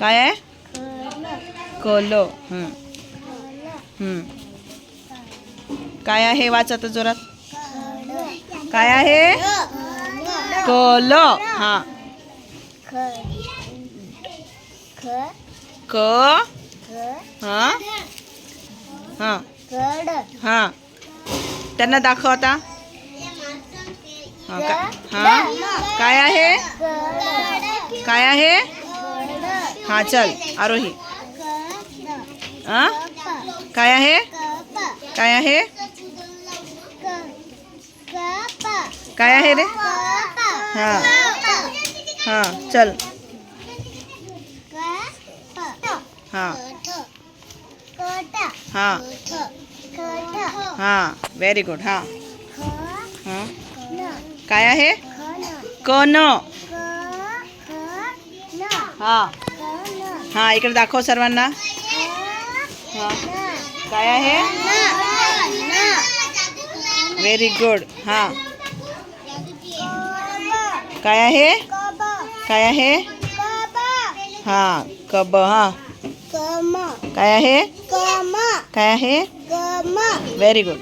काय आहे? कल. काय आहे वाच आता जोरात? काय आहे? कल. हा. क. हा. हा. हा. त्यांना दाखव आता. हा का- हा. काय आहे? काय आहे? हा चल आरोही। हा? काय आहे काय आहे काय आहे रे? हा। हा चल। हा। हा। हा व्हेरी गुड हा। हा। काय आहे कन हा। हा इकडे दाखव सर्वांना. हा. काय आहे? व्हेरी गुड हा. काय आहे? काय आहे? हा कब हा. काय आहे? काय आहे? Very good